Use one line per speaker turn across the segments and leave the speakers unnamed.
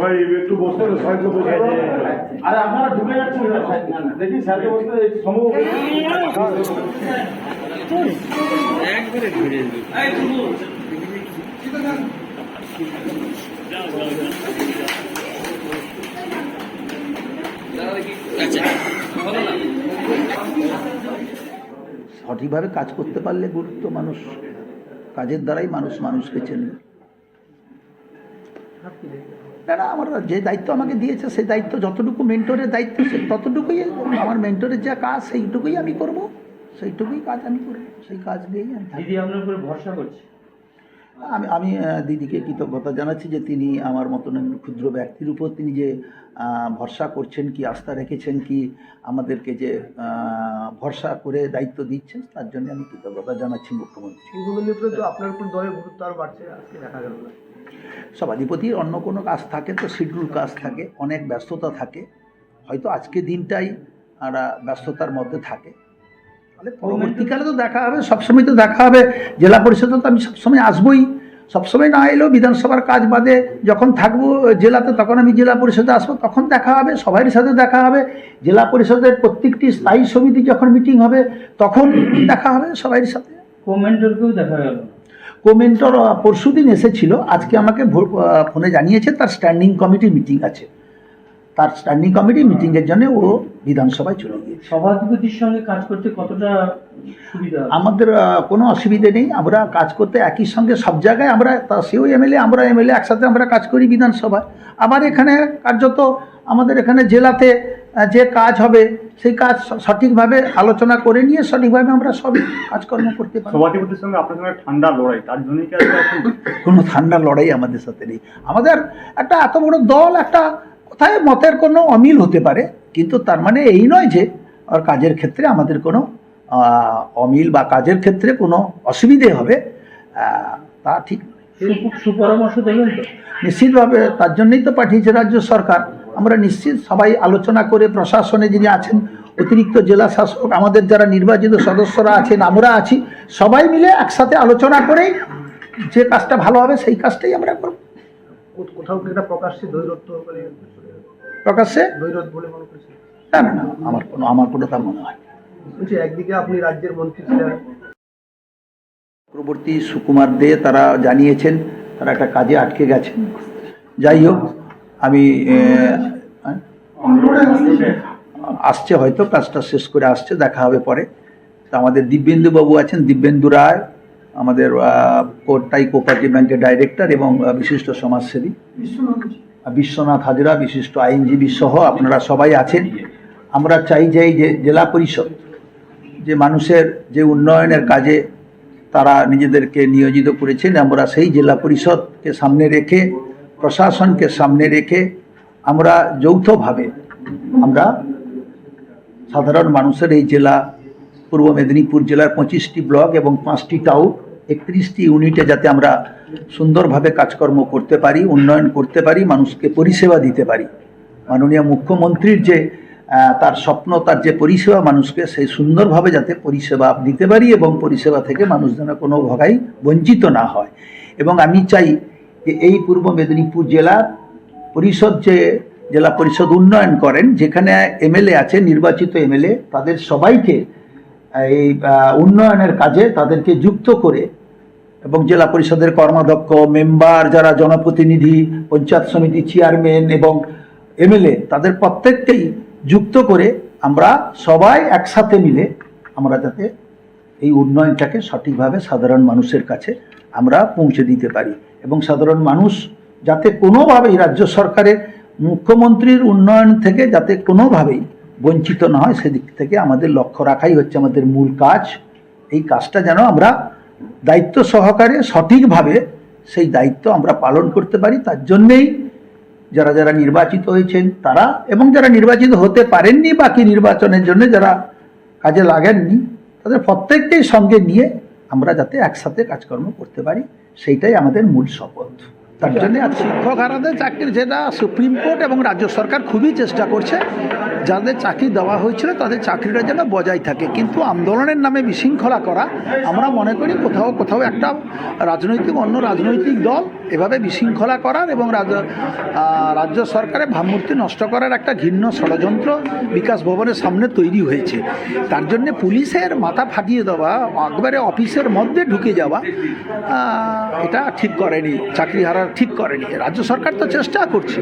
ভাই একটু বসতে হবে সাইকেল বসে
আরে আপনারা ঢুকে যাচ্ছেন দেখি বলতে সম্ভব
সঠিকভাবে কাজ করতে পারলে গুরুত্ব মানুষ। কাজের দ্বারাই মানুষ মানুষকে চেনে। না না, আমার যে দায়িত্ব আমাকে দিয়েছে সেই দায়িত্ব যতটুকু মেন্টরের দায়িত্ব, সে ততটুকুই আমার মেন্টরের যা কাজ, সেইটুকুই আমি করব, সেইটুকুই কাজ আমি করব, সেই কাজ দিয়েই আমি
দিদি, আপনার উপরে ভরসা করছে।
আমি আমি দিদিকে কৃতজ্ঞতা জানাচ্ছি যে তিনি আমার মতন ক্ষুদ্র ব্যক্তির উপর তিনি যে ভরসা করছেন কি আস্থা রেখেছেন কি আমাদেরকে যে ভরসা করে দায়িত্ব দিচ্ছেন তার জন্য আমি কৃতজ্ঞতা জানাচ্ছি মুখ্যমন্ত্রী।
আপনার উপর দলের গুরুত্ব আরও বাড়ছে আজকে দেখা গেল।
সভাধিপতির অন্য কোনো কাজ থাকে তো শিডিউল কাজ থাকে অনেক ব্যস্ততা থাকে। হয়তো আজকে দিনটাই একটা ব্যস্ততার মধ্যে থাকে। তাহলে পরবর্তীকালে তো দেখা হবে সবসময় তো দেখা হবে। জেলা পরিষদে তো আমি সবসময় আসবই। সবসময় না এলেও বিধানসভার কাজ বাদে যখন থাকব জেলাতে তখন আমি জেলা পরিষদে আসব তখন দেখা হবে সবাইয়ের সাথে দেখা হবে। জেলা পরিষদের প্রত্যেকটি স্থায়ী সমিতি যখন মিটিং হবে তখন দেখা হবে সবাইয়ের সাথে।
কোমেন্টরকেও দেখা গেল
কোমেন্টর পরশু দিন এসেছিল আজকে আমাকে ফোনে জানিয়েছে তার স্ট্যান্ডিং কমিটি মিটিং আছে। তার স্ট্যান্ডিং কমিটি মিটিংয়ের জন্য ও বিধানসভায় চলে গিয়েছে।
সভাধিপতির সঙ্গে কাজ করতে কতটা সুবিধা?
আমাদের কোনো অসুবিধে নেই। আমরা কাজ করতে একই সঙ্গে সব জায়গায় আমরা তা সেও এমএলএ আমরা এমএলএ একসাথে আমরা কাজ করি বিধানসভায়। আবার এখানে কার্যত আমাদের এখানে জেলাতে যে কাজ হবে সেই কাজ সঠিকভাবে আলোচনা করে নিয়ে সঠিকভাবে আমরা সব কাজকর্ম করতে পারি
সভাধিপতির সঙ্গে আপনার সঙ্গে ঠান্ডা লড়াই তার আসেন?
কোনো ঠান্ডা লড়াই আমাদের সাথে নেই। আমাদের একটা এত বড় দল একটা কোথায় মতের কোনো অমিল হতে পারে কিন্তু তার মানে এই নয় যে আর কাজের ক্ষেত্রে আমাদের কোনো অমিল বা কাজের ক্ষেত্রে কোনো অসুবিধে হবে তা ঠিক
সুপরামর্শ দেবেন তো?
নিশ্চিতভাবে তার জন্যই তো পাঠিয়েছে রাজ্য সরকার। আমরা নিশ্চিত সবাই আলোচনা করে প্রশাসনে যিনি আছেন অতিরিক্ত জেলা শাসক আমাদের যারা নির্বাচিত সদস্যরা আছেন আমরা আছি সবাই মিলে একসাথে আলোচনা করেই যে কাজটা ভালো হবে সেই কাজটাই আমরা করব।
কোথাও কি একটা প্রকাশ্যে দৈরত্ব
প্রকাশ্যে
মনে
না না না আমার কোনো আমার কোনো তা মনে হয়
একদিকে আপনি রাজ্যের মন্ত্রী ছিলেন।
চক্রবর্তী সুকুমার দে তারা জানিয়েছেন তারা একটা কাজে আটকে গেছেন যাই হোক আমি আসছে হয়তো কাজটা শেষ করে আসছে দেখা হবে পরে। তা আমাদের দিব্যেন্দুবাবু আছেন দিব্যেন্দু রায় আমাদের আহ, কোটটাই কোপারেটিভ ব্যাংকের ডাইরেক্টর এবং বিশিষ্ট সমাজসেবী। বিশ্বনাথ হাজরা, বিশিষ্ট আইনজীবী সহ আপনারা সবাই আছেন। আমরা চাই যে জেলা পরিষদ, যে মানুষের যে উন্নয়নের কাজে তারা নিজেদেরকে নিয়োজিত করেছেন, আমরা সেই জেলা পরিষদকে সামনে রেখে, প্রশাসনকে সামনে রেখে আমরা যৌথভাবে আমরা সাধারণ মানুষের এই জেলা, পূর্ব মেদিনীপুর জেলার পঁচিশটি ব্লক এবং পাঁচটি টাউন একত্রিশটি ইউনিটে যাতে আমরা সুন্দরভাবে কাজকর্ম করতে পারি, উন্নয়ন করতে পারি, মানুষকে পরিষেবা দিতে পারি। মাননীয় মুখ্যমন্ত্রীর যে তার স্বপ্ন, তার যে পরিষেবা মানুষকে সেই সুন্দরভাবে যাতে পরিষেবা দিতে পারি এবং পরিষেবা থেকে মানুষ যেন কোনো ভাগাই বঞ্চিত না হয়। এবং আমি চাই যে এই পূর্ব মেদিনীপুর জেলা পরিষদ যে, জেলা পরিষদ উন্নয়ন করেন, যেখানে এমএলএ আছে, নির্বাচিত এমএলএ, তাদের সবাইকে এই উন্নয়নের কাজে তাদেরকে যুক্ত করে এবং জেলা পরিষদের কর্মাধ্যক্ষ, মেম্বার, যারা জনপ্রতিনিধি, পঞ্চায়েত সমিতি চেয়ারম্যান এবং এমএলএ, তাদের প্রত্যেককেই যুক্ত করে আমরা সবাই একসাথে মিলে আমরা যাতে এই উন্নয়নটাকে সঠিকভাবে সাধারণ মানুষের কাছে আমরা পৌঁছে দিতে পারি এবং সাধারণ মানুষ যাতে কোনোভাবেই রাজ্য সরকারের মুখ্যমন্ত্রীর উন্নয়ন থেকে যাতে কোনোভাবেই বঞ্চিত না হয়, সেদিক থেকে আমাদের লক্ষ্য রাখাই হচ্ছে আমাদের মূল কাজ। এই কাজটা যেন আমরা দায়িত্ব সহকারে সঠিকভাবে সেই দায়িত্ব আমরা পালন করতে পারি। তার জন্যেই যারা যারা নির্বাচিত হয়েছেন তারা, এবং যারা নির্বাচিত হতে পারেননি, বাকি নির্বাচনের জন্য যারা কাজে লাগেননি, তাদের প্রত্যেককেই সঙ্গে নিয়ে আমরা যাতে একসাথে কাজকর্ম করতে পারি। সেইটাই আমাদের মূল শপথ। তার জন্য শিক্ষক হারাদের চাকরির যেটা সুপ্রিম কোর্ট এবং রাজ্য সরকার খুবই চেষ্টা করছে, যাদের চাকরি দেওয়া হয়েছিল তাদের চাকরিটা যেন বজায় থাকে। কিন্তু আন্দোলনের নামে বিশৃঙ্খলা করা, আমরা মনে করি কোথাও কোথাও একটা রাজনৈতিক, অন্য রাজনৈতিক দল এভাবে বিশৃঙ্খলা করার এবং রাজ্য সরকারের ভাবমূর্তি নষ্ট করার একটা ঘৃণ্য ষড়যন্ত্র বিকাশ ভবনের সামনে তৈরি হয়েছে। তার জন্য পুলিশের মাথা ফাটিয়ে দেওয়া, একবারে অফিসের মধ্যে ঢুকে যাওয়া এটা ঠিক করেনি। চাকরি হারার ঠিক করেনি। রাজ্য সরকার তো চেষ্টা করছে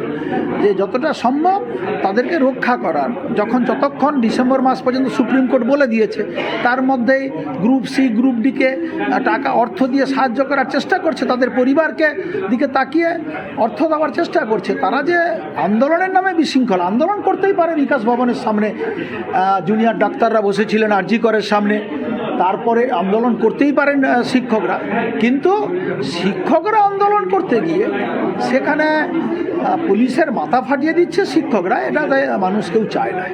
যে যতটা সম্ভব তাদেরকে রক্ষা করার। যখন যতক্ষণ ডিসেম্বর মাস পর্যন্ত সুপ্রিম কোর্ট বলে দিয়েছে, তার মধ্যেই গ্রুপ সি, গ্রুপ ডিকে টাকা, অর্থ দিয়ে সাহায্য করার চেষ্টা করছে, তাদের পরিবারকে দিকে তাকিয়ে অর্থ দেওয়ার চেষ্টা করছে। তারা যে আন্দোলনের নামে বিশৃঙ্খলা, আন্দোলন করতেই পারে বিকাশ ভবনের সামনে। জুনিয়র ডাক্তাররা বসেছিলেন আরজি করের সামনে। তারপরে আন্দোলন করতেই পারেন শিক্ষকরা। কিন্তু শিক্ষকরা আন্দোলন করতে গিয়ে সেখানে পুলিশের মাথা ফাটিয়ে দিচ্ছে শিক্ষকরা, এটা মানুষ কেউ চায় না।